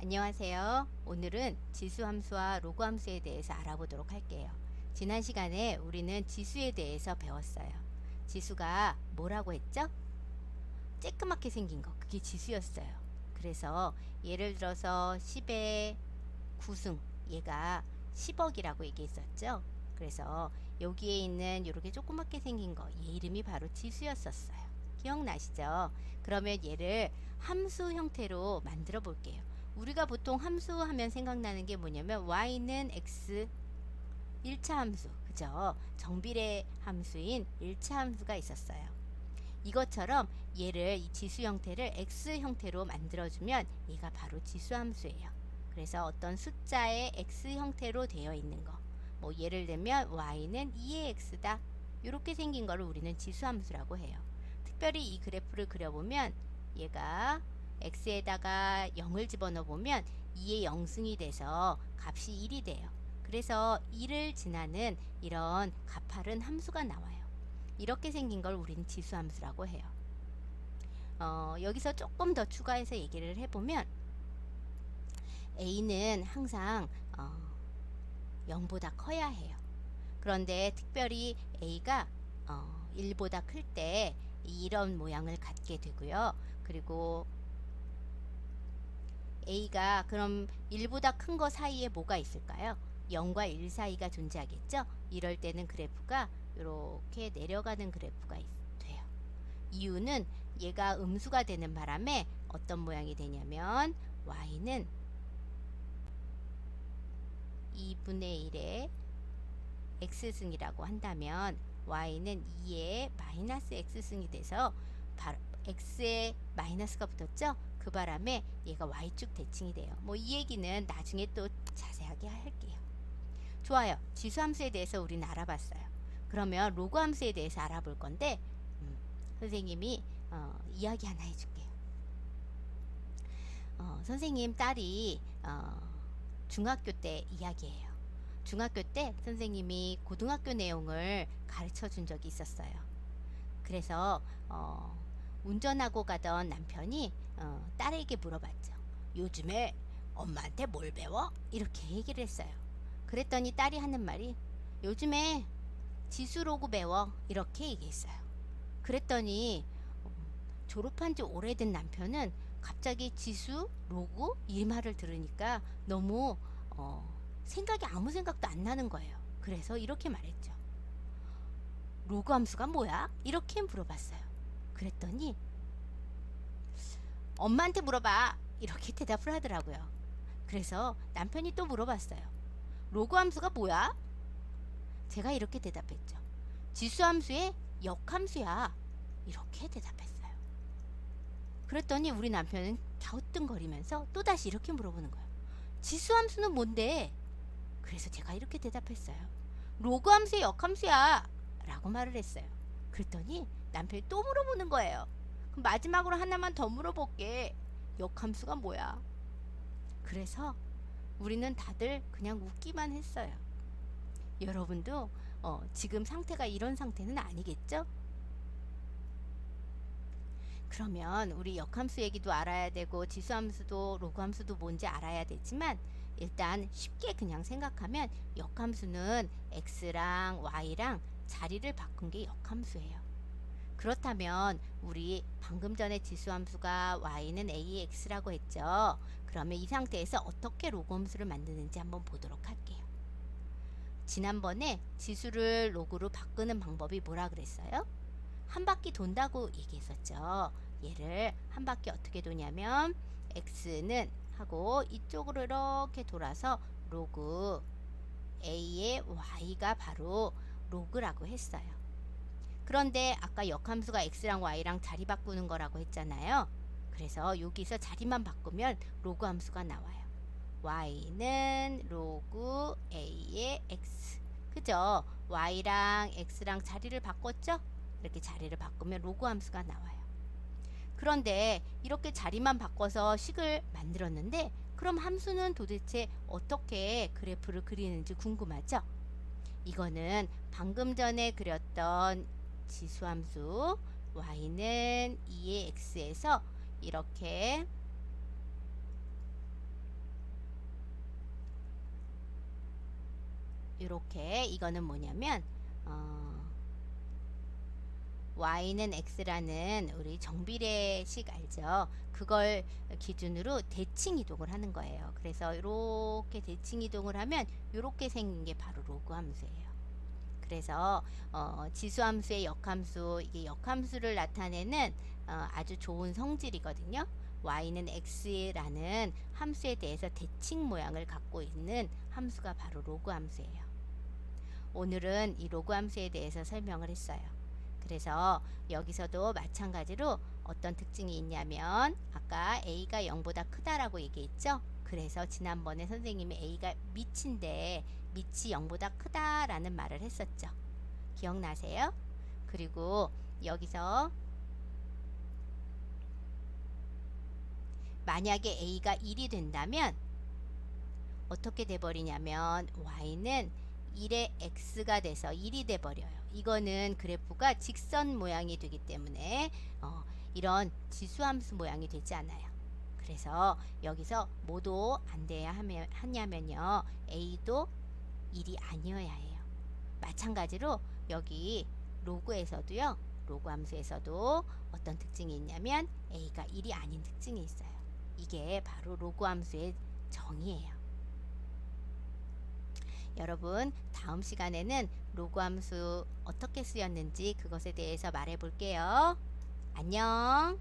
안녕하세요. 오늘은 지수 함수와 로그 함수에 대해서 알아보도록 할게요. 지난 시간에 우리는 지수에 대해서 배웠어요. 지수가 뭐라고 했죠? 쬐끄맣게 생긴 거. 그게 지수였어요. 그래서 예를 들어서 10의 9승 얘가 10억이라고 얘기했었죠. 그래서 여기에 있는 이렇게 조그맣게 생긴 거, 얘 이름이 바로 지수였었어요. 기억나시죠? 그러면 얘를 함수 형태로 만들어 볼게요. 우리가 보통 함수 하면 생각나는 게 뭐냐면 y는 x 1차 함수, 그죠? 정비례 함수인 1차 함수가 있었어요. 이것처럼 얘를 이 지수 형태를 x 형태로 만들어주면 얘가 바로 지수 함수예요. 그래서 어떤 숫자의 x 형태로 되어 있는 거. 뭐 예를 들면 y는 2의 x다. 이렇게 생긴 거를 우리는 지수 함수라고 해요. 특별히 이 그래프를 그려보면 얘가 x에다가 0을 집어넣어 보면 2의 0승이 돼서 값이 1이 돼요. 그래서 1을 지나는 이런 가파른 함수가 나와요. 이렇게 생긴 걸 우리는 지수 함수라고 해요. 어, 여기서 조금 더 추가해서 얘기를 해보면 a는 항상 어, 0보다 커야 해요. 그런데 특별히 a가 어, 1보다 클 때 이런 모양을 갖게 되고요. 그리고 a가 그럼 1보다 큰 거 사이에 뭐가 있을까요? 0과 1 사이가 존재하겠죠? 이럴 때는 그래프가 이렇게 내려가는 그래프가 있, 돼요. 이유는 얘가 음수가 되는 바람에 어떤 모양이 되냐면 y는 2분의 1의 x승이라고 한다면 y는 2의 마이너스 x승이 돼서 바로 x에 마이너스가 붙었죠? 그 바람에 얘가 y축 대칭이 돼요. 뭐 이 얘기는 나중에 또 자세하게 할게요. 좋아요. 지수 함수에 대해서 우리는 알아봤어요. 그러면 로그 함수에 대해서 알아볼 건데 음, 선생님이 어, 이야기 하나 해줄게요. 어, 선생님 딸이 어, 중학교 때 이야기예요. 중학교 때 선생님이 고등학교 내용을 가르쳐 준 적이 있었어요. 그래서 어, 운전하고 가던 남편이 어, 딸에게 물어봤죠. 요즘에 엄마한테 뭘 배워? 이렇게 얘기를 했어요. 그랬더니 딸이 하는 말이 요즘에 지수로그 배워 이렇게 얘기했어요. 그랬더니 어, 졸업한 지 오래된 남편은 갑자기 지수, 로그 이 말을 들으니까 너무 어, 생각이 아무 생각도 안 나는 거예요. 그래서 이렇게 말했죠. 로그 함수가 뭐야? 이렇게 물어봤어요. 그랬더니 엄마한테 물어봐. 이렇게 대답을 하더라고요. 그래서 남편이 또 물어봤어요. 로그 함수가 뭐야? 제가 이렇게 대답했죠. 지수 함수의 역함수야. 이렇게 대답했어요. 그랬더니 우리 남편은 갸우뚱거리면서 또다시 이렇게 물어보는 거예요. 지수 함수는 뭔데? 그래서 제가 이렇게 대답했어요. 로그 함수의 역함수야. 라고 말을 했어요. 그랬더니 남편이 또 물어보는 거예요. 그럼 마지막으로 하나만 더 물어볼게. 역함수가 뭐야? 그래서 우리는 다들 그냥 웃기만 했어요. 여러분도 어, 지금 상태가 이런 상태는 아니겠죠? 그러면 우리 역함수 얘기도 알아야 되고 지수함수도 로그함수도 뭔지 알아야 되지만 일단 쉽게 그냥 생각하면 역함수는 x랑 y랑 자리를 바꾼 게 역함수예요. 그렇다면 우리 방금 전에 지수함수가 y는 ax라고 했죠. 그러면 이 상태에서 어떻게 로그함수를 만드는지 한번 보도록 할게요. 지난번에 지수를 로그로 바꾸는 방법이 뭐라 그랬어요? 한 바퀴 돈다고 얘기했었죠. 얘를 한 바퀴 어떻게 도냐면 x는 하고 이쪽으로 이렇게 돌아서 로그 a의 y가 바로 로그라고 했어요. 그런데 아까 역함수가 x랑 y랑 자리 바꾸는 거라고 했잖아요. 그래서 여기서 자리만 바꾸면 로그 함수가 나와요. y는 로그 a의 x. 그죠? y랑 x랑 자리를 바꿨죠? 이렇게 자리를 바꾸면 로그 함수가 나와요. 그런데 이렇게 자리만 바꿔서 식을 만들었는데 그럼 함수는 도대체 어떻게 그래프를 그리는지 궁금하죠? 이거는 방금 전에 그렸던 지수함수 y는 2의 x에서 이렇게 이렇게 이거는 뭐냐면 어, y는 x라는 우리 정비례식 알죠? 그걸 기준으로 대칭 이동을 하는 거예요. 그래서 이렇게 대칭 이동을 하면 이렇게 생긴 게 바로 로그 함수예요. 그래서 어, 지수함수의 역함수 이게 역함수를 나타내는 어, 아주 좋은 성질이거든요. y는 x라는 함수에 대해서 대칭 모양을 갖고 있는 함수가 바로 로그 함수예요. 오늘은 이 로그 함수에 대해서 설명을 했어요. 그래서 여기서도 마찬가지로 어떤 특징이 있냐면 아까 a가 0보다 크다라고 얘기했죠. 그래서 지난번에 선생님이 a가 밑인데 밑이 0보다 크다라는 말을 했었죠. 기억나세요? 그리고 여기서 만약에 a가 1이 된다면 어떻게 돼버리냐면 y는 1의 x가 돼서 1이 돼버려요. 이거는 그래프가 직선 모양이 되기 때문에 어, 이런 지수함수 모양이 되지 않아요. 그래서 여기서 뭐도 안 돼야 하냐면요. a도 1이 아니어야 해요. 마찬가지로 여기 로그에서도요. 로그 함수에서도 어떤 특징이 있냐면 a가 1이 아닌 특징이 있어요. 이게 바로 로그 함수의 정의예요. 여러분 다음 시간에는 로그 함수 어떻게 쓰였는지 그것에 대해서 말해 볼게요. 안녕.